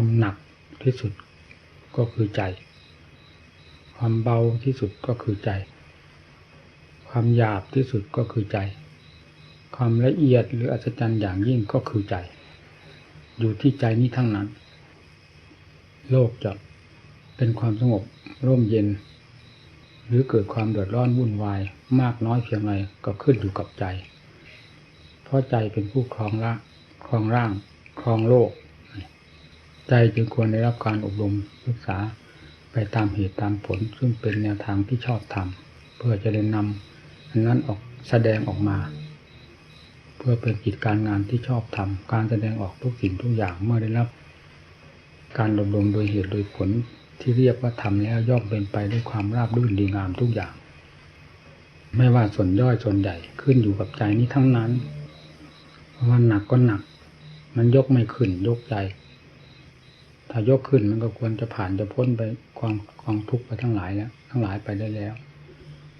ความหนักที่สุดก็คือใจ ความเบาที่สุดก็คือใจ ความหยาบที่สุดก็คือใจ ความละเอียดหรืออัศจรรย์อย่างยิ่งก็คือใจ อยู่ที่ใจนี้ทั้งนั้น โลกจะเป็นความสงบร่มเย็น หรือเกิดความเดือดร้อนวุ่นวาย มากน้อยเพียงไรก็ขึ้นอยู่กับใจ เพราะใจเป็นผู้ครองละครองร่างครองโลก ใจจึงควรได้รับการอบรมศึกษาไปตามเหตุตามผล ซึ่งเป็นแนวทางที่ชอบทำเพื่อจะได้นำอันนั้นออกแสดงออกมา เพื่อเป็นกิจการงานที่ชอบทำการแสดงออกทุกสิ่งทุกอย่างเมื่อได้รับ การอบรมโดยเหตุโดยผลที่เรียกว่าทำแล้วย่อมเป็นไปด้วยความราบรื่นดีงามทุกอย่าง ไม่ว่าส่วนย่อยส่วนใหญ่ขึ้นอยู่กับใจนี้ทั้งนั้นเพราะว่าหนักก็หนัก มันยกไม่ขึ้นยกใจ ถ้ายกขึ้นมันก็ควรจะผ่านจะพ้นไปความกองทุกข์ไปทั้งหลายแล้วทั้งหลายไปได้แล้ว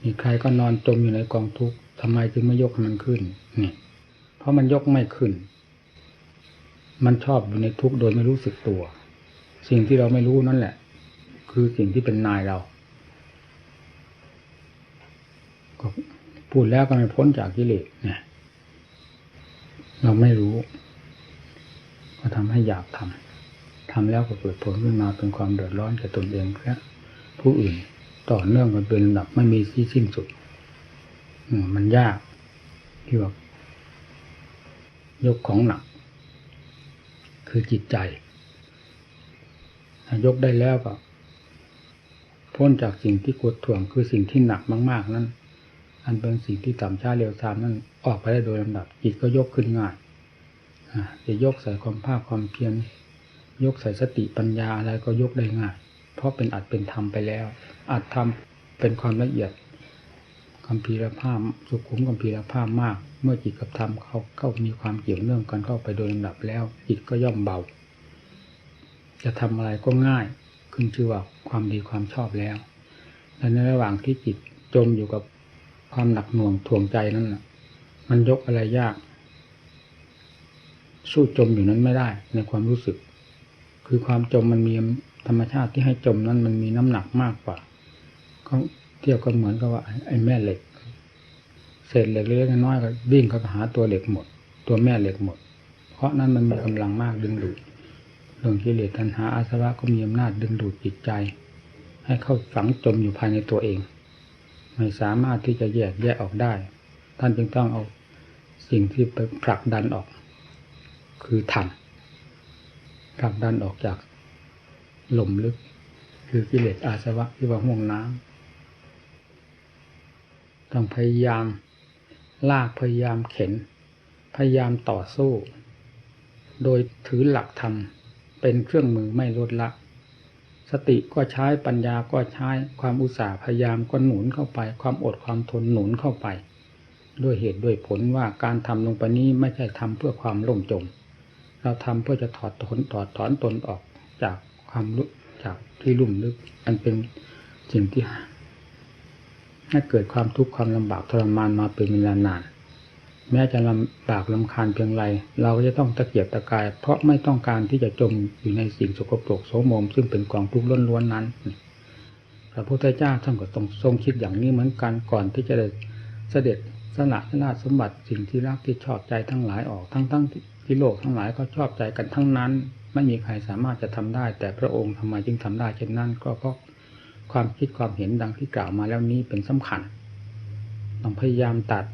มีใครก็นอนจมอยู่ในกองทุกข์ทำไมจึงไม่ยกให้มันขึ้นนี่เพราะมันยกไม่ขึ้น มันชอบอยู่ในทุกข์โดยไม่รู้สึกตัว สิ่งที่เราไม่รู้นั่นแหละ คือสิ่งที่เป็นนายเราก็พูดแล้วก็ไม่พ้นจากกิเลสเนี่ยเราไม่รู้ ก็ทำให้อยากทำ ทำแล้วก็เกิดผลขึ้นมาเป็นความเดือดร้อนแก่ตนเองและผู้อื่นต่อเนื่องกันเป็นลำดับไม่มีที่สิ้นสุดมันยากที่ว่ายกของหนัก คือจิตใจถ้ายกได้แล้วก็พ้นจากสิ่งที่กดถ่วงคือสิ่งที่หนักมาก ๆ นั้น อันเป็นสิ่งที่ต่ำช้าเร็วตามนั้นออกไปได้โดยลำดับจิตก็ยกขึ้นง่ายจะยกใส่ความภาคความเพียร ยกใส่สติปัญญาอะไรก็ยกได้ง่ายเพราะเป็นอัดเป็นธรรมไปแล้ว อัดทำเป็นความละเอียดคำพีรภาพสุขุมคำพีรภาพมาก เมื่อจิตกับธรรมเขาเข้ามีความเกี่ยวเนื่องกันเข้าไปโดยลำดับแล้ว จิตก็ย่อมเบา จะทำอะไรก็ง่าย ขึ้นชื่อว่าความดีความชอบแล้วและในระหว่างที่จิตจมอยู่กับความหนักหน่วงถ่วงใจนั่นแหละมันยกอะไรยาก สู้จมอยู่นั้นไม่ได้ในความรู้สึก คือความจมมันมีธรรมชาติที่ให้จมนั้นมันมีน้ำหนักมากกว่าก็เทียบกันเหมือนกับว่าไอ้แม่เหล็กเศษเหล็กเล็กน้อยก็วิ่งเข้าไปหาตัวเหล็กหมด ตัวแม่เหล็กหมด เพราะนั้นมันมีกำลังมากดึงดูดเรื่องกิเลสตัณหาอาสวะก็มีอำนาจดึงดูดจิตใจ ให้เข้าฝังจมอยู่ภายในตัวเอง ไม่สามารถที่จะแยกแยกออกได้ ท่านจึงต้องเอาสิ่งที่ไปผลักดันออก คือธรรม ผลักดันออกจากหล่มลึก คือกิเลสอาสวะที่ว่าห่วงน้ำต้องพยายามลากพยายามเข็น พยายามต่อสู้ โดยถือหลักธรรมเป็นเครื่องมือไม่ลดละ สติก็ใช้ปัญญาก็ใช้ความอุตสาห์พยายามก็หนุนเข้าไป ความอดความทนหนุนเข้าไป ด้วยเหตุด้วยผลว่าการทำลงไปนี้ไม่ใช่ทำเพื่อความล่มจม เราทำเพื่อจะถอดถอนถอดถอนตนออกจากความรู้จากที่ลุ่มลึก อันเป็นสิ่งที่ให้เกิดความทุกข์ความลำบากทรมานมาเป็นเวลานาน แม้จะลำบากลำคาญเพียงไร เราก็จะต้องตะเกียบตะกาย เพราะไม่ต้องการที่จะจมอยู่ในสิ่งสกปรกโสมม ซึ่งเป็นกองทุกข์ล้วนๆนั้นพระพุทธเจ้าท่านก็ต้องทรงคิดอย่างนี้เหมือนกันก่อนที่จะได้เสด็จสละราชสมบัติสิ่งที่รักที่ชอบใจทั้งหลายออกทั้งทั้ง ที่โลกทั้งหลายก็ชอบใจกันทั้งนั้น ไม่มีใครสามารถจะทำได้ แต่พระองค์ทำไมจึงทำได้เช่นนั้นก็เพราะความคิดความเห็นดังที่กล่าวมาแล้วนี้เป็นสำคัญต้องพยายามตัด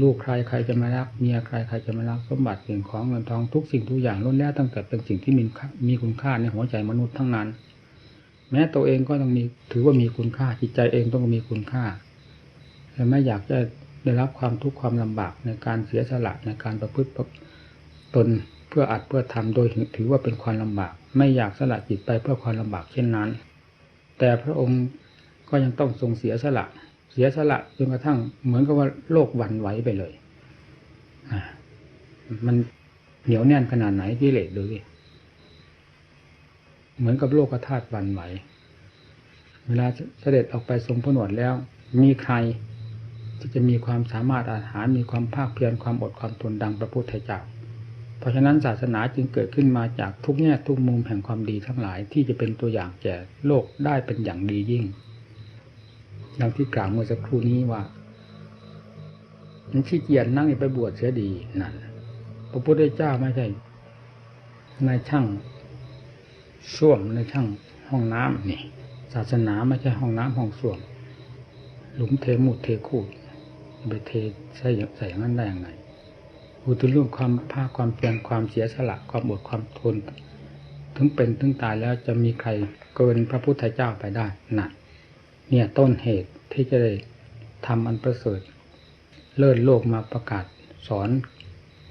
ลูกใครใครจะมารักเมียใครใครจะมารักสมบัติสิ่งของเงินทองทุกสิ่งทุกอย่างล้วนแล้วตั้งแต่เป็นสิ่งที่มีมีคุณค่าในหัวใจมนุษย์ทั้งนั้น แม้ตัวเองก็ต้องมีถือว่ามีคุณค่าจิตใจเองต้องมีคุณค่าแต่ไม่อยากจะได้รับความทุกข์ความลำบากในการเสียสละในการประพฤติ ตนเพื่ออัดเพื่อทำโดยถือว่าเป็นความลำบาก ไม่อยากสละจิตไปเพื่อความลำบากเช่นนั้น แต่พระองค์ก็ยังต้องทรงเสียสละ เสียสละจนกระทั่งเหมือนกับว่าโลกวันไหวไปเลยมันเหนียวแน่นขนาดไหนกิเลสดูสิเหมือนกับโลกธาตุวันไหว เวลาเสด็จออกไปทรงผนวดแล้ว มีใครที่จะมีความสามารถอาหารมีความภาคเพียรความอดความทนดังพระพุทธเจ้า เพราะฉะนั้นศาสนาจึงเกิดขึ้นมาจากทุกแง่ทุกมุมแห่งความดีทั้งหลายที่จะเป็นตัวอย่างแก่โลกได้เป็นอย่างดียิ่งดังที่กล่าวเมื่อสักครู่นี้ว่ามันขี้เกียจนั่งไปบวชเสียดีนั่นพระพุทธเจ้าไม่ใช่นายช่างส้วมในายช่างห้องน้ำนี่ศาสนาไม่ใช่ห้องน้ำห้องส้วม หลุมเทมุดเทคูดไปเทใส่ใส่อย่างนั้นได้ยังไง อุตรุ่มความภาคความเพียรความเสียสละความอดความทน ถึงเป็นถึงตายแล้วจะมีใครเกินพระพุทธเจ้าไปได้นั่นเนี่ยต้นเหตุที่จะได้ทำอันประเสริฐ เลิศโลกมาประกาศสอน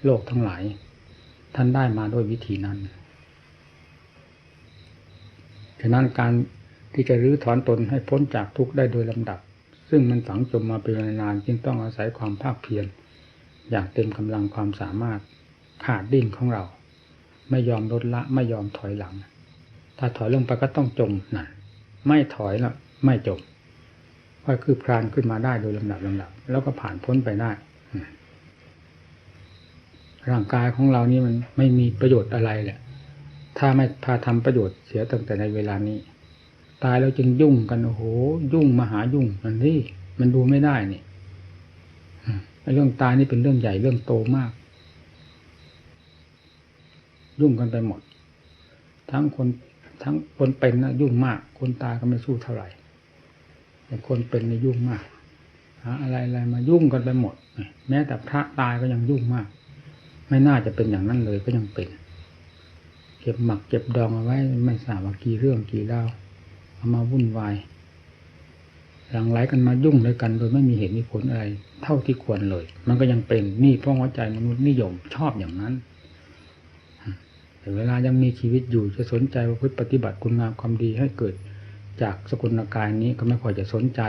โลกทั้งหลาย ท่านได้มาด้วยวิธีนั้นฉะนั้นการที่จะรื้อถอนตนให้พ้นจากทุกข์ได้โดยลำดับ ซึ่งมันฝังจมมาเป็นเวลานานจึงต้องอาศัยความภาคเพียร อย่างเต็มกำลังความสามารถขาดดิ้นของเรา ไม่ยอมลดละไม่ยอมถอยหลัง ถ้าถอยลงไปก็ต้องจมนั่นไม่ถอยแล้วไม่จมก็คือพรานขึ้นมาได้โดยลำดับลำดับแล้วก็ผ่านพ้นไปได้ร่างกายของเรานี่มันไม่มีประโยชน์อะไรแหละถ้าไม่พาทำประโยชน์เสียตั้งแต่ในเวลานี้ ตายแล้วจึงยุ่งกันโอ้โหยุ่งมหายุ่งมันนี่มันดูไม่ได้นี่ เรื่องตายนี่เป็นเรื่องใหญ่เรื่องโตมาก ยุ่งกันไปหมด ทั้งคนทั้งคนเป็นนะยุ่งมาก คนตายก็ไม่สู้เท่าไหร่แต่คนเป็นนี่ยุ่งมากหาอะไรอะไรมายุ่งกันไปหมด แม้แต่พระตายก็ยังยุ่งมาก ไม่น่าจะเป็นอย่างนั้นเลยก็ยังเป็น เก็บหมักเก็บดองเอาไว้ไม่ทราบว่ากี่เรื่องกี่เล่าเอามาวุ่นวาย หลังไหลกันมายุ่งด้วยกันโดยไม่มีเหตุมีผลอะไร เท่าที่ควรเลย มันก็ยังเป็นนี่เพราะหัวใจมนุษย์นิยมชอบอย่างนั้น แต่เวลายังมีชีวิตอยู่จะสนใจว่าพฤติปฏิบัติคุณงามความดีให้เกิดจากสกุลกายนี้ก็ไม่ค่อยจะสนใจ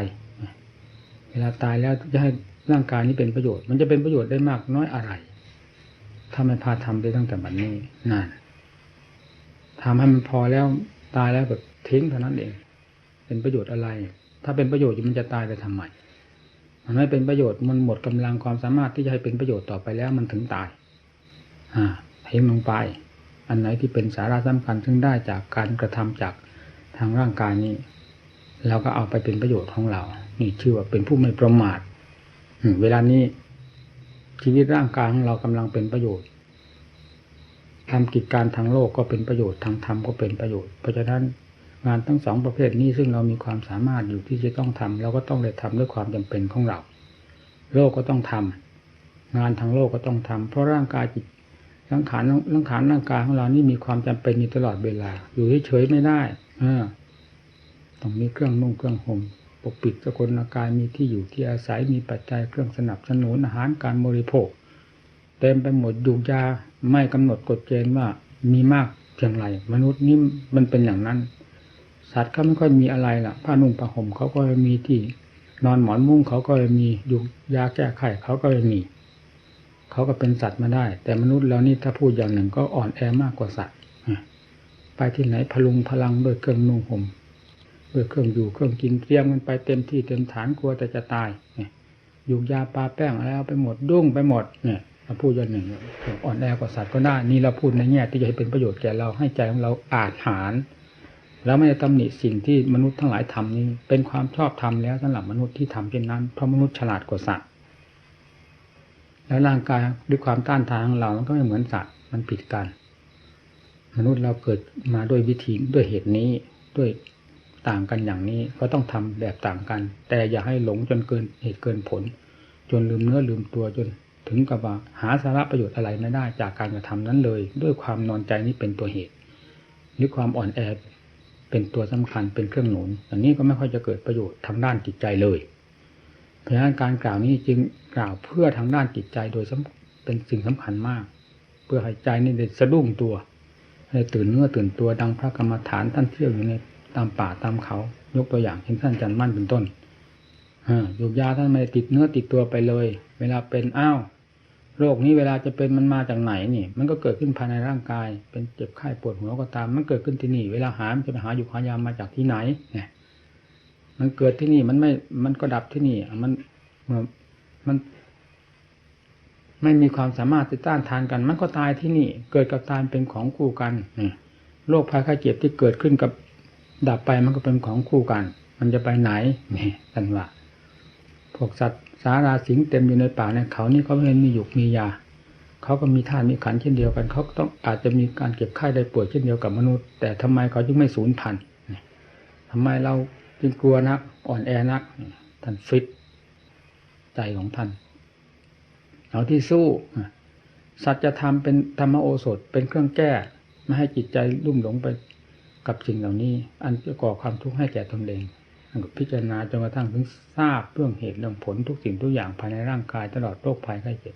เวลาตายแล้วจะให้ร่างกายนี้เป็นประโยชน์ มันจะเป็นประโยชน์ได้มากน้อยอะไรถ้าไม่พาทำได้ตั้งแต่บัดนนี้นั่นทำให้มันพอแล้วตายแล้วแบบทิ้งเท่านั้นเอง เป็นประโยชน์อะไร ถ้าเป็นประโยชน์มันจะตายไปทำไมมันไม่เป็นประโยชน์มันหมดกำลังความสามารถที่จะให้เป็นประโยชน์ต่อไปแล้วมันถึงตายอ่าทิ้งลงไป อันไหนที่เป็นสาระสำคัญซึ่งได้จากการกระทำจากทางร่างกายนี้เราก็เอาไปเป็นประโยชน์ของเรา นี่ชื่อว่าเป็นผู้ไม่ประมาทเวลานี้ชีวิตร่างกายของเรากำลังเป็นประโยชน์ทำกิจการทางโลกก็เป็นประโยชน์ทางธรรมก็เป็นประโยชน์ เพราะฉะนั้น งานทั้งสองประเภทนี้ซึ่งเรามีความสามารถอยู่ที่จะต้องทำเราก็ต้องได้ทำด้วยความจำเป็นของเรา โลกก็ต้องทำงานทางโลกก็ต้องทำเพราะร่างกายจิตร่างขานร่างขานร่างกายของเรานี่มีความจำเป็นอยู่ตลอดเวลา อยู่เฉยๆไม่ได้เออต้องมีเครื่องนุ่งเครื่องห่มปกปิดสกุลกายมีที่อยู่ที่อาศัยมีปัจจัยเครื่องสนับสนุนอาหารการบริโภค เต็มไปหมดยุงยาไม่กำหนดกฎเกณฑ์ว่ามีมากเพียงไรมนุษย์นี่มันเป็นอย่างนั้น สัตว์เขาไม่ค่อยมีอะไรล่ะผ้านุ่งผ้าห่มเขาก็มีที่นอนหมอนมุ้งเขาก็มียุงยาแก้ไขเขาก็มี เขาก็เป็นสัตว์มาได้ แต่มนุษย์เรานี่ถ้าพูดอย่างหนึ่งก็อ่อนแอมากกว่าสัตว์ไปที่ไหนพลุงพลังด้วยเครื่องนุ่งห่มด้วยเครื่องอยู่เครื่องกินเตรียมกันไปเต็มที่เต็มฐานกลัวแต่จะตายเนี่ยยุงยาปลาแป้งอะไรเอาไปหมดดุ้งไปหมดเนี่ยเราพูดอย่างหนึ่งอ่อนแอกว่าสัตว์ก็ได้นี่เราพูดในแง่ที่จะให้เป็นประโยชน์แก่เราให้ใจของเราอาจหาร แล้วไม่ได้ตำหนิสิ่งที่มนุษย์ทั้งหลายทำนี้ เป็นความชอบธรรมแล้วสำหรับมนุษย์ที่ทำเช่นนั้นเพราะมนุษย์ฉลาดกว่าสัตว์แล้วร่างกายด้วยความต้านทานของเรามันก็ไม่เหมือนสัตว์มันผิดกัน มนุษย์เราเกิดมาด้วยวิธีด้วยเหตุนี้ด้วยต่างกันอย่างนี้ก็ต้องทำแบบต่างกัน แต่อย่าให้หลงจนเกินเหตุเกินผล จนลืมเนื้อลืมตัวจนถึงกับว่าหาสาระประโยชน์อะไรไม่ได้จากการกระทำนั้นเลย ด้วยความนอนใจนี้เป็นตัวเหตุ หรือความอ่อนแอ เป็นตัวสำคัญเป็นเครื่องหนุนอย่างนี้ก็ไม่ค่อยจะเกิดประโยชน์ทางด้านจิตใจเลย เพราะฉะนั้นการกล่าวนี้จึงกล่าวเพื่อทางด้านจิตใจโดยเป็นสิ่งสำคัญมาก เพื่อให้ใจนี่ได้สะดุ้งตัวให้ตื่นเนื้อตื่นตัวดังพระกรรมฐานท่านเที่ยวอยู่ในตามป่าตามเขา ยกตัวอย่างเช่นท่านจันมั่นเป็นต้นยูกยาท่านไม่ติดเนื้อติดตัวไปเลย เวลาเป็นอ้าว โรคนี้เวลาจะเป็นมันมาจากไหนนี่ มันก็เกิดขึ้นภายในร่างกาย เป็นเจ็บไข้ปวดหัวก็ตาม มันเกิดขึ้นที่นี่ เวลาหามันจะไปหาอยู่หายามาจากที่ไหน เนี่ย มันเกิดที่นี่มันไม่ มันก็ดับที่นี่ มันเมื่อมัน ไม่มีความสามารถที่ต้านทานกัน มันก็ตายที่นี่ เกิดกับตายเป็นของคู่กันนี่โรคภัยไข้เจ็บที่เกิดขึ้นกับดับไปมันก็เป็นของคู่กัน มันจะไปไหนนี่ท่านว่า วกสัตว์สาราสิงเต็มอยู่ในป่าในเขานี่เขาไม่เห็นมีหยุกมียา เขาก็มีธาตุมีขันเช่นเดียวกัน เขาต้องอาจจะมีการเก็บไข้ได้ป่วยเช่นเดียวกับมนุษย์ แต่ทำไมเขาจึงไม่สูญพันธุ์นี่ทำไมเราจึงกลัวนัก อ่อนแอนัก ท่านฟิตใจของท่านเอาที่สู้สัจธรรมเป็นธรรมโอสถเป็นเครื่องแก้ไม่ให้จิตใจลุ่มหลงไปกับสิ่งเหล่านี้ อันจะก่อความทุกข์ให้แก่ตนเอง พิจารณาจนกระทั่งถึงทราบเรื่องเหตุเรื่องผลทุกสิ่งทุกอย่างภายในร่างกายตลอดโรคภัยไข้เจ็บ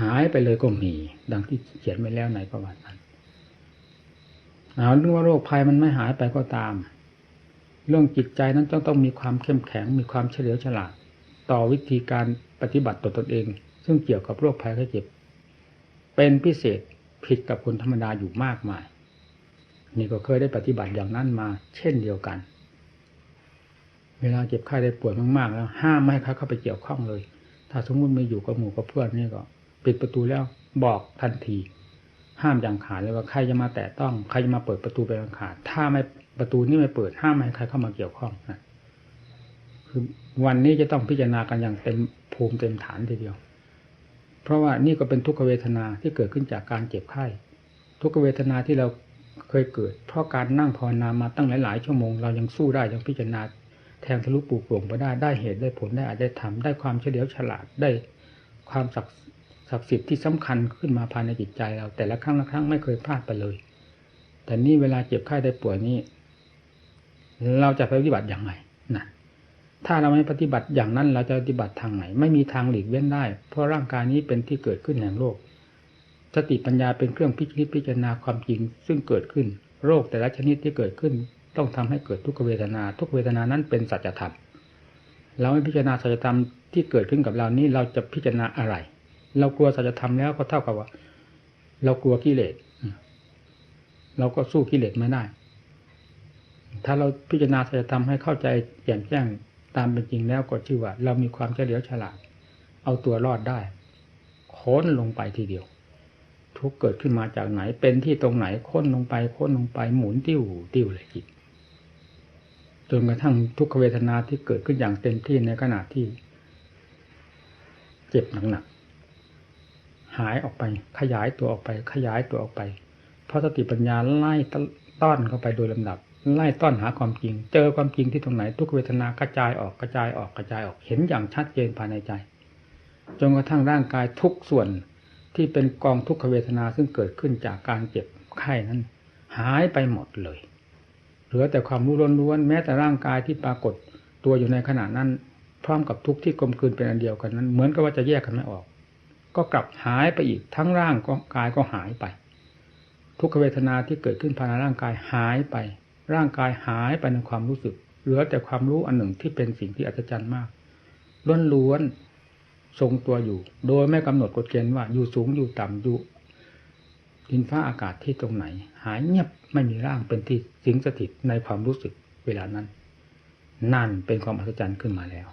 หายไปเลยก็มี ดังที่เขียนไว้แล้วในประวัตินั้นเอาเรื่องว่าโรคภัยมันไม่หายไปก็ตาม เรื่องจิตใจนั้นต้องต้องมีความเข้มแข็งมีความเฉลียวฉลาด ต่อวิธีการปฏิบัติต่อตนเอง ซึ่งเกี่ยวกับโรคภัยไข้เจ็บ เป็นพิเศษผิดกับคนธรรมดาอยู่มากมาย นี่ก็เคยได้ปฏิบัติอย่างนั้นมา เช่นเดียวกัน เวลาเจ็บไข้ได้ป่วยมากๆ แล้ว ห้ามไม่ให้เขาเข้าไปเกี่ยวข้องเลย ถ้าสมมติไม่อยู่กับหมู่กับเพื่อนนี่ก็ปิดประตูแล้วบอกทันที ห้ามอย่างขาดเลยว่าใครจะมาแตะต้องใครจะมาเปิดประตูไปอย่างขาดถ้าไม่ประตูนี้ไม่เปิดห้ามไม่ให้ใครเข้ามาเกี่ยวข้องนะคือวันนี้จะต้องพิจารณากันอย่างเต็มภูมิเต็มฐานทีเดียว เพราะว่านี่ก็เป็นทุกขเวทนาที่เกิดขึ้นจากการเจ็บไข้ทุกขเวทนาที่เราเคยเกิด เพราะการนั่งภาวนามาตั้งหลาย ๆ ชั่วโมง เรายังสู้ได้ยังพิจารณา แทงทะลุปลูกโปร่งไปได้ได้เหตุได้ผลได้อาจได้ทำได้ความเฉลียวฉลาดได้ความศักดิ์ศักดิ์สิทธิ์ที่สำคัญขึ้นมาภายในจิตใจเรา แต่ละครั้งละครั้งไม่เคยพลาดไปเลย แต่นี่เวลาเจ็บไข้ได้ป่วยนี่เราจะปฏิบัติอย่างไรนะถ้าเราไม่ปฏิบัติอย่างนั้น เราจะปฏิบัติทางไหน ไม่มีทางหลีกเว้นได้ เพราะร่างกายนี้เป็นที่เกิดขึ้นแห่งโรคสติปัญญาเป็นเครื่องพิจิตพิจารณาความจริงซึ่งเกิดขึ้น โรคแต่ละชนิดที่เกิดขึ้น ต้องทำให้เกิดทุกขเวทนา ทุกเวทนานั้นเป็นสัจธรรมเราไม่พิจารณาสัจธรรมที่เกิดขึ้นกับเรานี้เราจะพิจารณาอะไร เรากลัวสัจธรรมแล้วก็เท่ากับว่า เรากลัวกิเลสเราก็สู้กิเลสไม่ได้ ถ้าเราพิจารณาสัจธรรมให้เข้าใจแจ่มแจ้งตามเป็นจริงแล้วก็ชื่อว่า เรามีความเฉลียวฉลาด เอาตัวรอดได้ค้นลงไปทีเดียว ทุกเกิดขึ้นมาจากไหนเป็นที่ตรงไหนค้นลงไปค้นลงไปหมุนติ้วติ้วเลยจิต จนกระทั่งทุกขเวทนาที่เกิดขึ้นอย่างเต็มที่ในขณะที่ เจ็บหนักๆหายออกไป ขยายตัวออกไป ขยายตัวออกไป เพราะสติปัญญาไล่ต้อนเข้าไปโดยลำดับ ไล่ต้อนหาความจริง เจอความจริงที่ตรงไหน ทุกเวทนากระจายออกกระจายออกกระจายออกเห็นอย่างชัดเจนภายในใจจนกระทั่งร่างกายทุกส่วนที่เป็นกองทุกขเวทนาซึ่งเกิดขึ้นจากการเจ็บไข้นั้น หายไปหมดเลย เหลือแต่ความรู้ล้วนๆแม้แต่ร่างกายที่ปรากฏตัวอยู่ในขณะนั้น พร้อมกับทุกข์ที่กลมกลืนเป็นอันเดียวกันนั้น เหมือนกับว่าจะแยกกันไม่ออก ก็กลับหายไปอีกทั้งร่างก็กายก็หายไป ทุกขเวทนาที่เกิดขึ้นภายในร่างกายหายไป ร่างกายหายไปในความรู้สึก เหลือแต่ความรู้อันหนึ่งที่เป็นสิ่งที่อัศจรรย์มากล้วนๆทรงตัวอยู่ โดยไม่กำหนดกฎเกณฑ์ว่าอยู่สูงอยู่ต่ำอยู่ ดินฟ้าอากาศที่ตรงไหน หายเงียบไม่มีร่างเป็นที่สิงสถิตในความรู้สึกเวลานั้น นั่นเป็นความอัศจรรย์ขึ้นมาแล้ว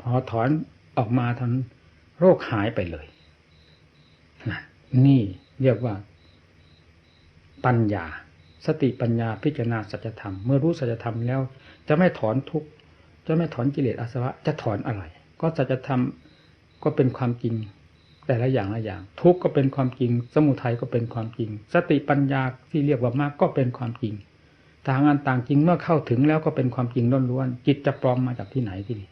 พอถอนออกมาทั้งโรคหายไปเลย นี่เรียกว่า ปัญญา สติปัญญาพิจารณาสัจธรรม เมื่อรู้สัจธรรมแล้ว จะไม่ถอนทุกข์จะไม่ถอนกิเลสอาสวะ จะถอนอะไร ก็สัจธรรมก็เป็นความจริง แต่ละอย่างละอย่าง ทุกข์ก็เป็นความจริง สมุทัยก็เป็นความจริง สติปัญญาที่เรียกว่ามากก็เป็นความจริงต่างอันต่างจริงเมื่อเข้าถึงแล้วก็เป็นความจริงล้วนๆจิตจะปลอมมาจากที่ไหนที่นี่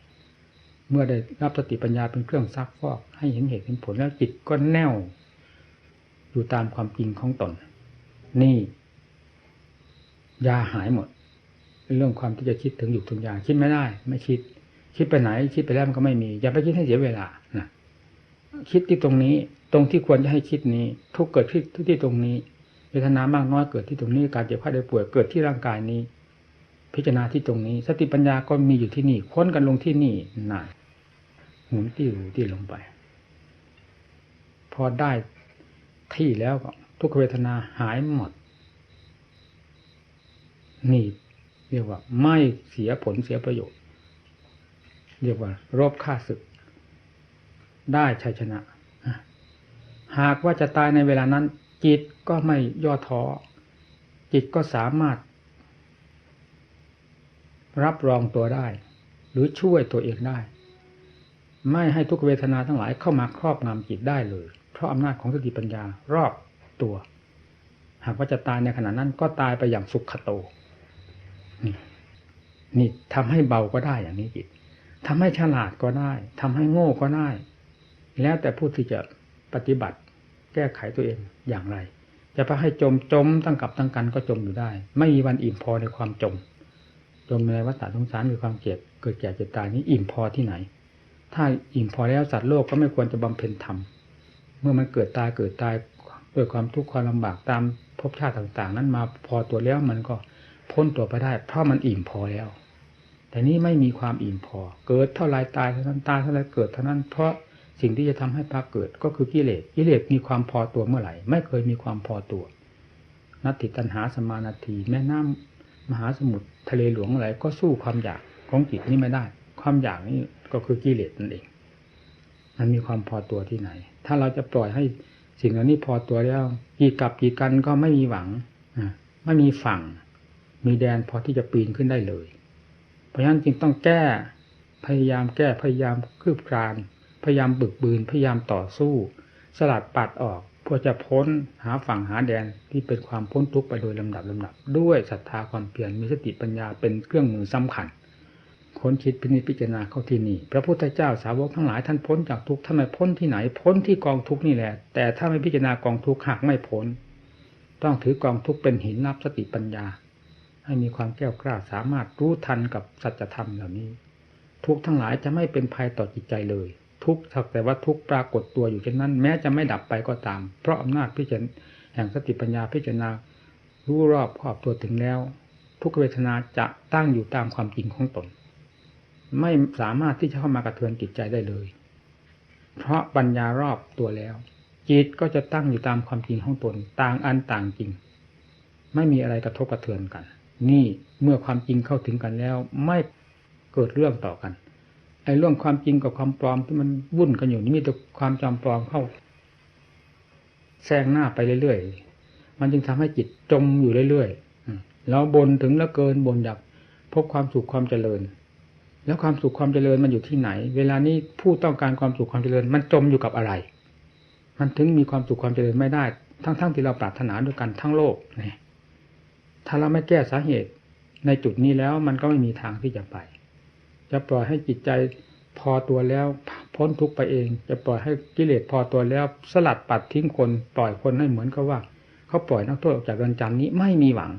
เมื่อได้รับสติปัญญาเป็นเครื่องซักฟอกให้เห็นเหตุเห็นผลแล้วจิตก็แน่วอยู่ตามความจริงของตน นี่ ยาหายหมดเรื่องความที่จะคิดถึงอยู่ถึงยาคิดไม่ได้ ไม่คิด คิดไปไหน คิดไปแล้วมันก็ไม่มี อย่าไปคิดให้เสียเวลานะ คิดที่ตรงนี้ ตรงที่ควรจะให้คิดนี้ ทุกเกิดที่ที่ตรงนี้เวทนามากน้อยเกิดที่ตรงนี้การเจ็บไข้ได้ป่วยเกิดที่ร่างกายนี้ พิจารณาที่ตรงนี้ สติปัญญาก็มีอยู่ที่นี่ ค้นกันลงที่นี่นานหมุนติ้วที่ลงไป พอได้ที่แล้วก็ทุกเวทนาหายหมด นี่เรียกว่า ไม่เสียผลเสียประโยชน์ เรียกว่ารบค่าศึก ได้ชัยชนะ หากว่าจะตายในเวลานั้น จิตก็ไม่ย่อท้อจิตก็สามารถ รับรองตัวได้ หรือช่วยตัวเองได้ ไม่ให้ทุกเวทนาทั้งหลายเข้ามาครอบงำจิตได้เลย เพราะอำนาจของสติปัญญารอบตัว หากว่าจะตายในขณะนั้นก็ตายไปอย่างสุขโต นี่นี่ทำให้เบาก็ได้อย่างนี้จิตทำให้ฉลาดก็ได้ทำให้โง่ก็ได้ แล้วแต่ผู้ที่จะปฏิบัติแก้ไขตัวเองอย่างไร จะไปให้จมจมตั้งกับตั้งกันก็จมอยู่ได้ ไม่มีวันอิ่มพอในความจม จมในวัฏฏะสงสารคือความเกลียดเกิดแก่เจ็บตายนี้อิ่มพอที่ไหน ถ้าอิ่มพอแล้วสัตว์โลกก็ไม่ควรจะบำเพ็ญธรรมเมื่อมันเกิดตายเกิดตายด้วยความทุกข์ความลำบากตามภพชาติต่างๆ นั้นมาพอตัวแล้วมันก็พ้นตัวไปได้ เพราะมันอิ่มพอแล้ว แต่นี้ไม่มีความอิ่มพอ เกิดเท่าไรตายเท่านั้นตายเท่าไรเกิดเท่านั้นเพราะ สิ่งที่จะทำให้พาเกิดก็คือกิเลสกิเลสมีความพอตัวเมื่อไหร่ ไม่เคยมีความพอตัว นัตติตันหาสมานาทีแม่น้ำมหาสมุทรทะเลหลวงอะไรก็สู้ความอยากของจิตนี้ไม่ได้ ความอยากนี้ก็คือกิเลสนั่นเอง มันมีความพอตัวที่ไหน ถ้าเราจะปล่อยให้สิ่งเหล่านี้พอตัวแล้วกีดกับกีดกันก็ไม่มีหวังไม่มีฝั่ง มีแดนพอที่จะปีนขึ้นได้เลย เพราะฉะนั้นจึงต้องแก้พยายามแก้พยายามคืบคลาน พยายามบึกบืนพยายามต่อสู้ สลัดปัดออกเพื่อจะพ้นหาฝั่งหาแดนที่เป็นความพ้นทุกข์ไปโดยลำดับลำดับ ด้วยศรัทธาความเพียรมีสติปัญญาเป็นเครื่องมือสำคัญค้นคิดพินิจพิจารณาเข้าที่นี่ พระพุทธเจ้าสาวกทั้งหลายท่านพ้นจากทุกข์ท่านไมพ้นที่ไหนพ้นที่กองทุกข์นี่แหละ แต่ถ้าไม่พิจารณากองทุกข์หากไม่พ้น ต้องถือกองทุกข์เป็นหินรับสติปัญญา ให้มีความแก้วกล้าสามารถรู้ทันกับสัจธรรมเหล่านี้ ทุกทั้งหลายจะไม่เป็นภัยต่อจิตใจเลย ทุกสักแต่ว่าทุกปรากฏตัวอยู่เช่นนั้น แม้จะไม่ดับไปก็ตาม เพราะอำนาจพิจารณาแห่งสติปัญญาพิจารณารู้รอบครอบตัวถึงแล้ว ทุกเวทนาจะตั้งอยู่ตามความจริงของตน ไม่สามารถที่จะเข้ามากระเทือนจิตใจได้เลย เพราะปัญญารอบตัวแล้ว จิตก็จะตั้งอยู่ตามความจริงของตน ต่างอันต่างจริง ไม่มีอะไรกระทบกระเทือนกัน นี่เมื่อความจริงเข้าถึงกันแล้ว ไม่เกิดเรื่องต่อกัน ไอ้เรื่องความจริงกับความปลอมที่มันวุ่นกันอยู่นี่มีแต่ความจำปลอมเข้าแซงหน้าไปเรื่อยๆ มันจึงทำให้จิตจมอยู่เรื่อยๆเราบนถึงแล้วเกินบนอยากพบความสุขความเจริญ แล้วความสุขความเจริญมันอยู่ที่ไหน เวลานี้ผู้ต้องการความสุขความเจริญ มันจมอยู่กับอะไร มันถึงมีความสุขความเจริญไม่ได้ ทั้งๆทที่เราปรารถนาด้วยกันทั้งโลกนี่ถ้าเราไม่แก้สาเหตุในจุดนี้แล้วมันก็ไม่มีทางที่จะไป จะปล่อยให้จิตใจพอตัวแล้วพ้นทุกข์ไปเอง จะปล่อยให้กิเลสพอตัวแล้ว สลัดปัดทิ้งคนปล่อยคนให้เหมือนกับว่า เขาปล่อยนักโทษออกจากเรือนจำนี้ไม่มีหวัง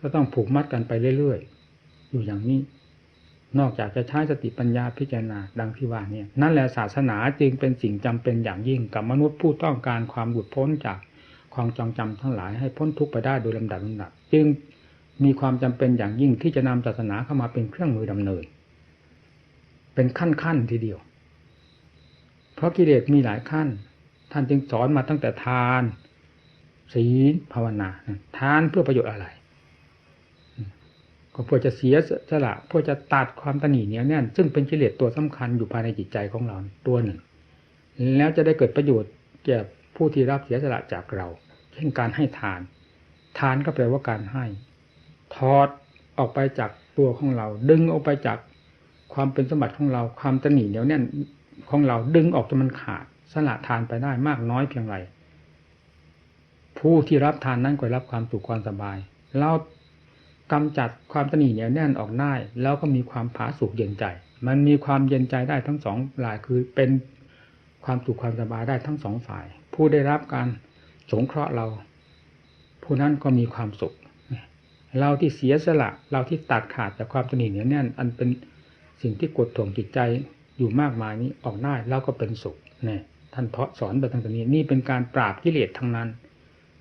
ก็ต้องผูกมัดกันไปเรื่อยๆ อยู่อย่างนี้ นอกจากจะใช้สติปัญญาพิจารณาดังที่ว่าเนี่ยนั่นแหละศาสนาจึงเป็นสิ่งจำเป็นอย่างยิ่งกับมนุษย์ผู้ต้องการความหลุดพ้นจากความจองจำทั้งหลายให้พ้นทุกข์ไปได้โดยลำดับลำดับจึง มีความจำเป็นอย่างยิ่งที่จะนำศาสนาเข้ามาเป็นเครื่องมือดำเนิน เป็นขั้นขั้นทีเดียว เพราะกิเลสมีหลายขั้น ท่านจึงสอนมาตั้งแต่ทาน ศีลภาวนา ทานเพื่อประโยชน์อะไร ก็เพื่อจะเสียสละเพื่อจะตัดความตนีเหนียวแน่น ซึ่งเป็นกิเลสตัวสำคัญอยู่ภายในจิตใจของเราตัวหนึ่ง แล้วจะได้เกิดประโยชน์แก่ผู้ที่รับเสียสละจากเรา เช่นการให้ทาน ทานก็แปลว่าการให้ ถอดออกไปจากตัวของเรา ดึงออกไปจากความเป็นสมบัติของเรา ความตนีเหนียวแน่นของเราดึงออกจนมันขาดสละทานไปได้มากน้อยเพียงไรผู้ที่รับทานนั้นก็รับความสุขความสบาย เรากำจัดความตนีเหนียวแน่นออกได้ แล้วก็มีความผาสุกเย็นใจ มันมีความเย็นใจได้ทั้งสองหลายคือเป็นความสุขความสบายได้ทั้งสองฝ่าย ผู้ได้รับการสงเคราะห์เรา ผู้นั้นก็มีความสุข เราที่เสียสละ เราที่ตัดขาดจากความตนีเหนียวแน่นอันเป็นสิ่งที่กดถ่วงจิตใจอยู่มากมายนี้ออกได้เราก็เป็นสุขเนี่ยท่านเพาะสอนไปตั้งแต่นี้นี่เป็นการปราบกิเลสทั้งนั้น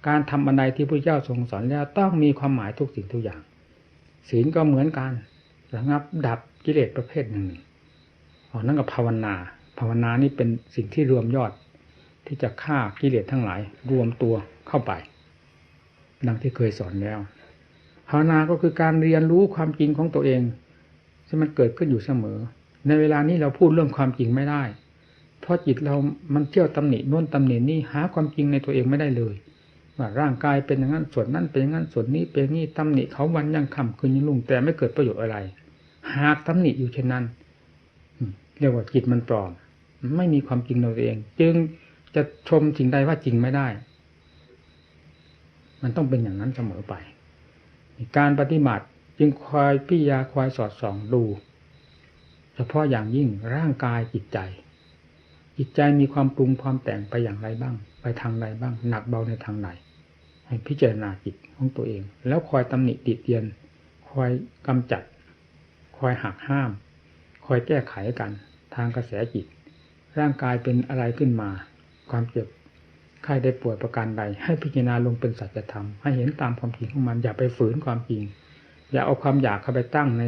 การทำอันใดที่พระเจ้าทรงสอนแล้วต้องมีความหมายทุกสิ่งทุกอย่าง ศีลก็เหมือนกันระงับดับกิเลสประเภทหนึ่งอ๋อนั่นก็ภาวนา ภาวนานี่เป็นสิ่งที่รวมยอด ที่จะฆ่ากิเลสทั้งหลายรวมตัวเข้าไป ดังที่เคยสอนแล้ว ภาวนาก็คือการเรียนรู้ความจริงของตัวเองที่มันเกิดขึ้นอยู่เสมอ ในเวลานี้เราพูดเรื่องความจริงไม่ได้ เพราะจิตเรา มันเที่ยวตำหนิโน่นตำหนินี่หาความจริงในตัวเองไม่ได้เลยว่าร่างกายเป็นอย่างนั้นส่วนนั้นเป็นอย่างนั้นส่วนนี้เป็นอย่างนี้ตำหนิเขาวันยังคำคืนยังลุ่งแต่ไม่เกิดประโยชน์อะไร หากตำหนิอยู่เช่นนั้นเรียกว่าจิตมันปลอม ไม่มีความจริงในตัวเอง จึงจะชมสิ่งใดว่าจริงไม่ได้ มันต้องเป็นอย่างนั้นเสมอไป การปฏิบัติจึงคอยพิยาคอยสอดส่องดู เฉพาะอย่างยิ่งร่างกายจิตใจ จิตใจมีความปรุงความแต่งไปอย่างไรบ้าง ไปทางใดบ้าง หนักเบาในทางไหนให้พิจารณาจิตของตัวเอง แล้วคอยตำหนิติเตียน คอยกำจัด คอยหักห้าม คอยแก้ไขกัน ทางกระแสจิต ร่างกายเป็นอะไรขึ้นมา ความเจ็บ ไข้ได้ป่วยประการใด ให้พิจารณาลงเป็นสัจธรรม ให้เห็นตามความจริงของมันอย่าไปฝืนความจริง อย่าเอาความอยากเข้าไปตั้งใน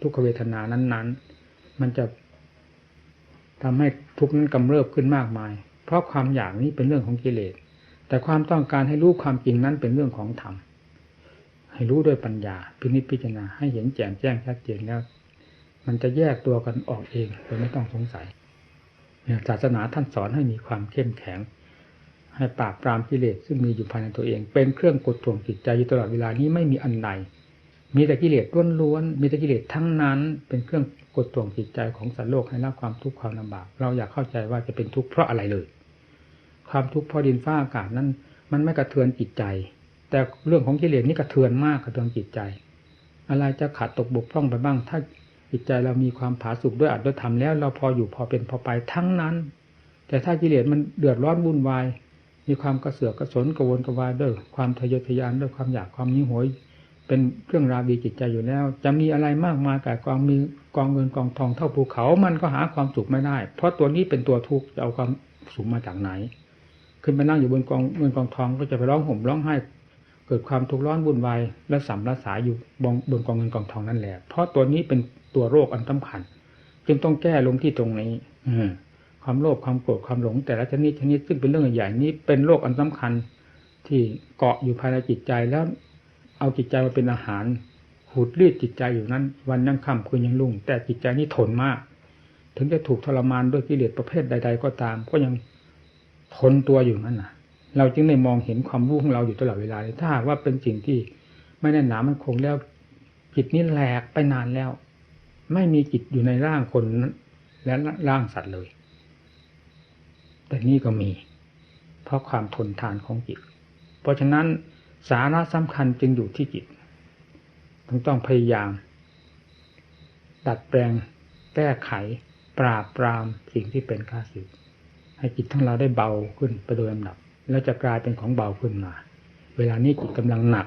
ทุกขเวทนานั้น ๆ มันจะทำให้ทุกข์นั้นกำเริบขึ้นมากมาย เพราะความอยากนี้เป็นเรื่องของกิเลส แต่ความต้องการให้รู้ความจริงนั้นเป็นเรื่องของธรรม ให้รู้ด้วยปัญญา พินิจพิจารณาให้เห็นแจ่มแจ้งชัดเจนแล้ว มันจะแยกตัวกันออกเองโดยไม่ต้องสงสัยเนี่ยศาสนาท่านสอนให้มีความเข้มแข็ง ให้ปราบปรามกิเลสซึ่งมีอยู่ภายในตัวเอง เป็นเครื่องกดท่วงจิตใจอยู่ตลอดเวลานี้ไม่มีอันใดมีแต่กิเลสล้วนๆมีแต่กิเลสทั้งนั้น เป็นเครื่องกดท่วงจิตใจของสัตว์โลกให้รับความทุกข์ความลำบาก เราอยากเข้าใจว่าจะเป็นทุกข์เพราะอะไรเลย ความทุกข์เพราะดินฟ้าอากาศนั้น มันไม่กระเทือนจิตใจ แต่เรื่องของกิเลสนี่กระเทือนมากกระเทือนจิตใจ อะไรจะขาดตกบกพร่องไปบ้าง ถ้าจิตใจเรามีความผาสุกด้วยอัตด้วยธรรมแล้ว เราพออยู่พอเป็นพอไปทั้งนั้น แต่ถ้ากิเลสมันเดือดร้อนวุ่นวาย มีความกระเสือกกระสนกระวนกระวายด้วยความทะเยอทะยานด้วยความอยากความยิ่งโหยเป็นเครื่องราวีจิตใจอยู่แล้ว จะมีอะไรมากมายกับกองมีกองเงินกองทองเท่าภูเขา มันก็หาความสุขไม่ได้ เพราะตัวนี้เป็นตัวทุกข์จะเอาความสุขมาจากไหน ขึ้นไปนั่งอยู่บนกองเงินกองทองก็จะไปร้องห่มร้องไห้ เกิดความทุกข์ร้อนวุ่นวายและสัมระสายอยู่บนบนกองเงินกองทองนั่นแหละ เพราะตัวนี้เป็นตัวโรคอันสำคัญจึงต้องแก้ลงที่ตรงนี้ อืม ความโลภความโกรธความหลง แต่ละชนิดชนิดซึ่งเป็นเรื่องใหญ่นี้เป็นโรคอันสำคัญที่เกาะอยู่ภายในจิตใจแล้ว เอาจิตใจมาเป็นอาหารหูดรีดจิตใจอยู่นั้น วันยังค่ำคืนยังรุ่ง แต่จิตใจนี่ทนมาก ถึงจะถูกทรมานด้วยกิเลสประเภทใด ๆ ก็ตาม ก็ยังทนตัวอยู่นั่นนะเราจึงได้มองเห็นความรู้ของเราอยู่ตลอดเวลาถ้าหากว่าเป็นสิ่งที่ไม่แน่นหนามันคงแล้วจิตนี้แหลกไปนานแล้ว ไม่มีจิตอยู่ในร่างคนและร่างสัตว์เลย แต่นี่ก็มี เพราะความทนทานของจิต เพราะฉะนั้นสาระสำคัญจึงอยู่ที่จิตต้องต้องพยายาม ดัดแปลงแก้ไข ปราบปรามสิ่งที่เป็นข้าศึกให้จิตทั้งเราได้เบาขึ้นไปโดยลำดับ แล้วจะกลายเป็นของเบาขึ้นมา เวลานี้จิตกำลังหนัก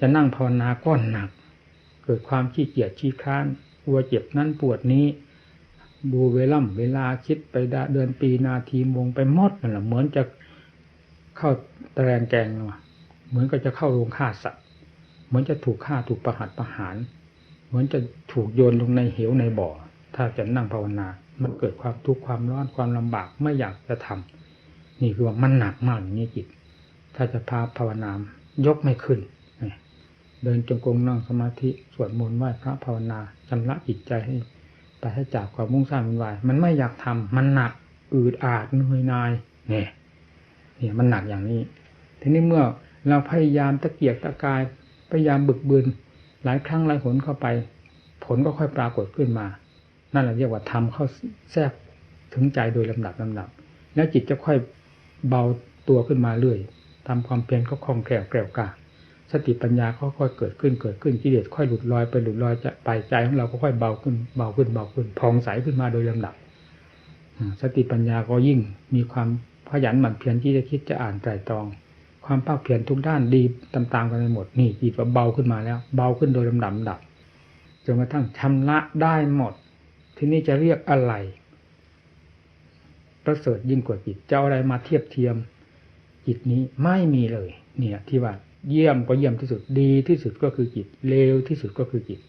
จะนั่งภาวนาก็หนัก เกิดความขี้เกียจขี้ค้านกลัวเจ็บนั่นปวดนี้ ดูเวล่ำเวลาคิดไปเดือนปีนาทีมงไปหมดนั่นแหละเหมือนจะเข้าตะแรงแกงมาเหมือนก็จะเข้าโรงฆ่าสัตว์เหมือนจะถูกฆ่าถูกประหัตประหาร เหมือนจะถูกโยนลงในเหวในบ่อ ถ้าจะนั่งภาวนา มันเกิดความทุกข์ความร้อนความลำบากไม่อยากจะทำนี่คือว่ามันหนักมากอย่างนี้จิต ถ้าจะพาภาวนายกไม่ขึ้นเดินจงกรมนั่งสมาธิสวดมนต์ไหว้พระภาวนาชำระจิตใจให้ ไปให้จากความมุ่งสร้างมุ่งวายมันไม่อยากทำมันหนักอืดอาดเหนื่อยนายเนี่ยเนี่ยมันหนักอย่างนี้ ทีนี้เมื่อเราพยายามตะเกียกตะกายพยายามบึกบืนหลายครั้งหลายหนเข้าไป ผลก็ค่อยปรากฏขึ้นมา นั่นแหละเรียกว่าทำเข้าแทรกถึงใจโดยลำดับลำดับ แล้วจิตจะค่อยเบาตัวขึ้นมาเรื่อยทำความเพียรก็คล่องแคล่วแกล้วกล้า สติปัญญาก็ค่อยเกิดขึ้นเกิดขึ้นกิเลสค่อยหลุดลอยไปหลุดลอยจะไปใจของเราก็ค่อยเบาขึ้นเบาขึ้นเบาขึ้นผ่องใสขึ้นมาโดยลำดับสติปัญญาก็ยิ่งมีความขยันหมั่นเพียรที่จะคิดจะอ่านไตรตรอง ความภาคเพียรทุกด้านดีตามๆกันไปหมดนี่จิตว่าเบาขึ้นมาแล้ว เบาขึ้นโดยลำดับดับจนกระทั่งชำระได้หมด ทีนี้จะเรียกอะไร ประเสริฐยิ่งกว่าจิตจะอะไรมาเทียบเทียม จิตนี้ไม่มีเลย เนี่ยที่ว่า เยี่ยมก็เยี่ยมที่สุดดีที่สุดก็คือจิตเลวที่สุดก็คือจิต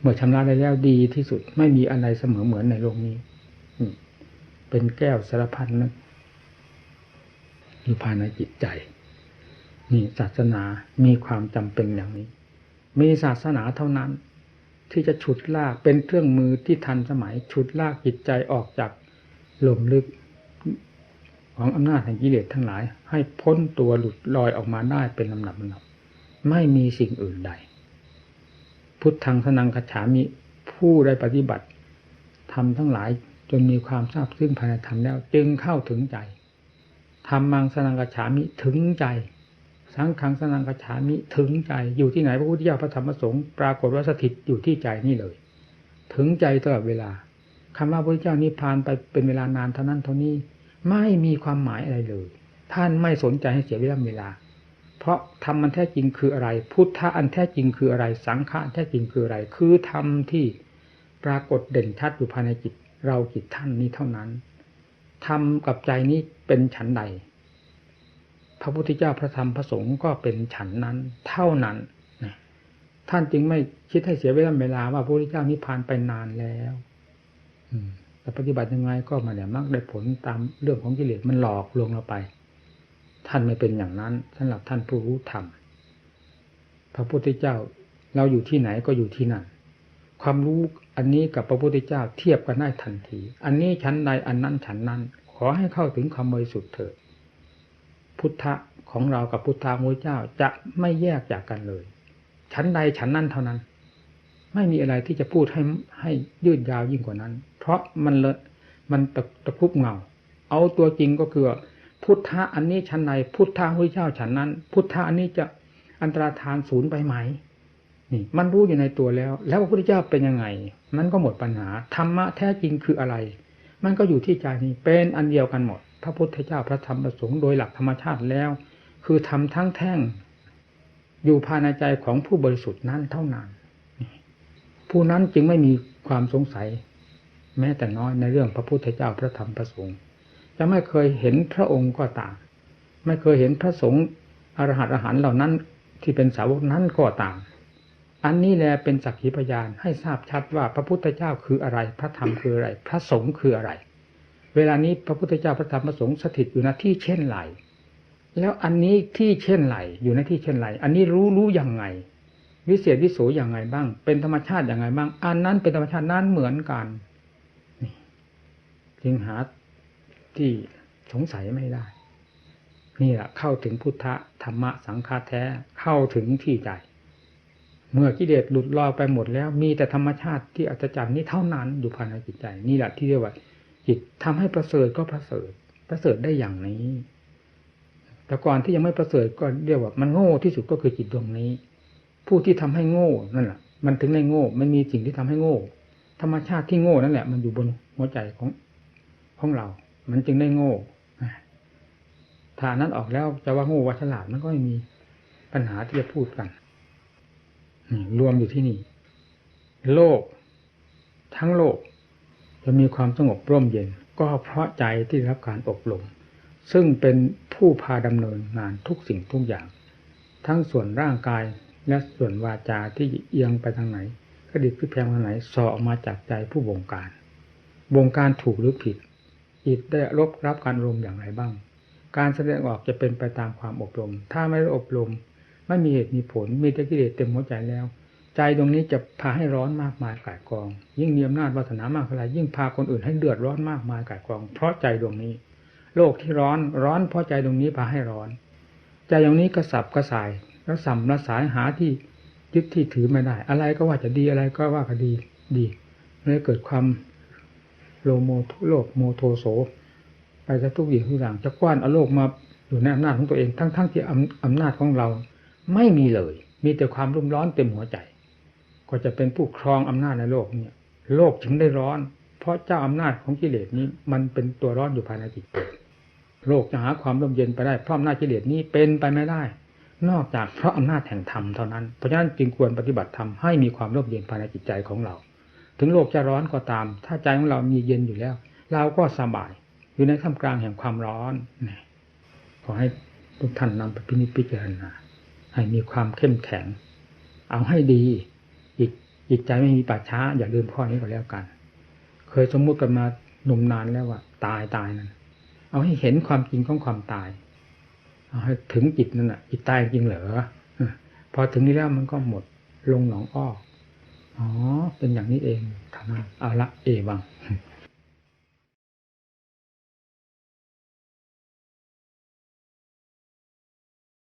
เมื่อชำระได้แล้วดีที่สุด ไม่มีอะไรเสมอเหมือนในโลกนี้เป็นแก้วสารพันนะอยู่ภายในจิตใจนี่ศาสนามีความจำเป็นอย่างนี้ มีศาสนาเท่านั้น ที่จะฉุดลากเป็นเครื่องมือที่ทันสมัย ฉุดลากจิตใจออกจากหล่มลึก ของอำนาจแห่งกิเลสทั้งหลาย ให้พ้นตัวหลุดลอยออกมาได้เป็นลำดับลำดับไม่มีสิ่งอื่นใด พุทธังสนังคจฉามิผู้ได้ปฏิบัติทำทั้งหลายจนมีความทราบซึ้งภายในธรรมแล้ว จึงเข้าถึงใจธรรมังสนังคจฉามิถึงใจ สังฆังสนังคจฉามิถึงใจ อยู่ที่ไหนพระพุทธเจ้าพระธรรมพระสงฆ์ปรากฏว่าสถิตอยู่ที่ใจนี่เลย ถึงใจตลอดเวลาคำว่าพระพุทธเจ้านิพพานไปเป็นเวลานานเท่านั้นเท่านี้ ไม่มีความหมายอะไรเลย ท่านไม่สนใจให้เสียเวลาเวลา เพราะธรรมมันแท้จริงคืออะไร พุทธะอันแท้จริงคืออะไร สังฆะอันแท้จริงคืออะไร คือธรรมที่ปรากฏเด่นชัดอยู่ภายในจิต เราจิตท่านนี้เท่านั้นธรรมกับใจนี้เป็นฉันใด พระพุทธเจ้าพระธรรมพระสงฆ์ก็เป็นฉันนั้น เท่านั้นท่านจึงไม่คิดให้เสียเวลาเวลาว่าพระพุทธเจ้านิพพานไปนานแล้ว อืม แต่ปฏิบัติยังไงก็มาได้มักได้ผลตามเรื่องของกิเลสมันหลอกลวงเราไป ท่านไม่เป็นอย่างนั้นสำหรับท่านผู้รู้ธรรมพระพุทธเจ้าเราอยู่ที่ไหนก็อยู่ที่นั่นความรู้อันนี้กับพระพุทธเจ้าเทียบกันได้ทันที อันนี้ชั้นใดอันนั้นชั้นนั้น ขอให้เข้าถึงความบริสุทธิ์เถิดพุทธะของเรากับพุทธะพระเจ้าจะไม่แยกจากกันเลย ชั้นใดชั้นนั้นเท่านั้น ไม่มีอะไรที่จะพูดให้ให้ยืดยาวยิ่งกว่านั้น ราะมันเลมันตะตะคุบเงา เอาตัวจริงก็คือ พุทธะอันนี้ชั้นใดพุทธะพระเจ้าฉันนั้น พุทธะอันนี้จะอันตรธานศูนย์ไปไหมนี่ มันรู้อยู่ในตัวแล้ว แล้วพระพุทธเจ้าเป็นยังไง มันก็หมดปัญหาธรรมะแท้จริงคืออะไร มันก็อยู่ที่ใจนี้เป็นอันเดียวกันหมด พระพุทธเจ้าพระธรรมพระสงฆ์โดยหลักธรรมชาติแล้ว คือทำทั้งแท่ง อยู่ภายในใจของผู้บริสุทธิ์นั้นเท่านั้นผู้นั้นจึงไม่มีความสงสัย แม้แต่น้อยในเรื่องพระพุทธเจ้าพระธรรมพระสงฆ์จะไม่เคยเห็นพระองค์ก็ตาม ไม่เคยเห็นพระสงฆ์อรหัตอรหันเหล่านั้นที่เป็นสาวกนั้นก็ตาม อันนี้แหละเป็นสักขีพยานให้ทราบชัดว่าพระพุทธเจ้าคืออะไร พระธรรมคืออะไร พระสงฆ์คืออะไร เวลานี้พระพุทธเจ้าพระธรรมพระสงฆ์สถิตอยู่ณที่เช่นไรแล้วอันนี้ที่เช่นไรอยู่ในที่เช่นไรอันนี้รู้รู้ยังไง วิเศษวิโสอย่างไงบ้าง เป็นธรรมชาติอย่างไงบ้าง อันนั้นเป็นธรรมชาตินั้นเหมือนกัน จึงหาที่สงสัยไม่ได้ นี่แหละเข้าถึงพุทธธรรมะสังฆาแท้เข้าถึงที่ใจ เมื่อกิเลสหลุดลอยไปหมดแล้ว มีแต่ธรรมชาติที่อัศจรรย์นี้เท่านั้นอยู่ภายในจิตใจ นี่แหละที่เรียกว่า จิตทำให้ประเสริฐก็ประเสริฐ ประเสริฐได้อย่างนี้ แต่ก่อนที่ยังไม่ประเสริฐก็เรียกว่ามันโง่ที่สุดก็คือจิตดวงนี้ ผู้ที่ทำให้โง่นั่นแหละมันถึงได้โง่ มันมีสิ่งที่ทำให้โง่ ธรรมชาติที่โง่นั่นแหละ มันอยู่บนหัวใจของ ของเรา มันจึงได้โง่ถ้านั้นออกแล้วจะว่าโง่ว่าฉลาดมันก็ไม่มีปัญหาที่จะพูดกันรวมอยู่ที่นี่ โลก ทั้งโลก จะมีความสงบร่มเย็น ก็เพราะใจที่รับการอบรมซึ่งเป็นผู้พาดำเนินงานทุกสิ่งทุกอย่าง ทั้งส่วนร่างกายและส่วนวาจาที่เอียงไปทางไหนกระดิกพิแพงทางไหนสอออกมาจากใจผู้บงการ บงการถูกหรือผิด จิตได้รบรับการรมอย่างไรบ้าง การแสดงออกจะเป็นไปตามความอบรม ถ้าไม่ได้อบรม ไม่มีเหตุมีผล มีแต่กิเลสเต็มหัวใจแล้ว ใจตรงนี้จะพาให้ร้อนมากมายกายกอง ยิ่งมีอำนาจวาสนามากเท่าไรยิ่งพาคนอื่นให้เดือดร้อนมากมายกายกอง เพราะใจดวงนี้ โลกที่ร้อนร้อนเพราะใจตรงนี้พาให้ร้อน ใจตรงนี้กระสับกระส่ายแล้วสัมระสายหาที่ยึดที่ถือไม่ได้ อะไรก็ว่าจะดีอะไรก็ว่าก็ดีดีเลยเกิดความ ลโมทุโลกโมโทโสไปจะทุกอย่างทุกอย่างจะกว้านเอาโลกมาอยู่ในอำนาจของตัวเองทั้งๆทที่อำนาจของเราไม่มีเลย มีแต่ความรุ่มร้อนเต็มหัวใจ ก็จะเป็นผู้ครองอำนาจในโลกเนี่ย โลกถึงได้ร้อน เพราะเจ้าอำนาจของกิเลสนี้ มันเป็นตัวร้อนอยู่ภายในจิตโลกจะหาความร่มเย็นไปได้เพราะอำนาจกิเลสนี้เป็นไปไม่ได้ นอกจากเพราะอำนาจแห่งธรรมเท่านั้นเพราะฉะนั้นจึงควรปฏิบัติธรรมให้มีความร่มเย็นภายในจิตใจของเรา ถึงโลกจะร้อนก็ตาม ถ้าใจของเรามีเย็นอยู่แล้ว เราก็สบาย อยู่ในท่ามกลางแห่งความร้อนขอให้ทุกท่านนำไปพินิจพิจารณาให้มีความเข้มแข็ง เอาให้ดีอีกอีกใจไม่มีป่าช้า อย่าลืมข้อนี้ก็แล้วกัน เคยสมมุติกันมาหนุ่มนานแล้วว่าตายตายนั่นเอาให้เห็นความจริงของความตาย เอาให้ถึงจิตนั่นแหะจิตตายจริงเหรอพอถึงนี้แล้วมันก็หมดลงหนองอ้อ อ๋อ เป็นอย่างนี้เองทำเอาละเอวัง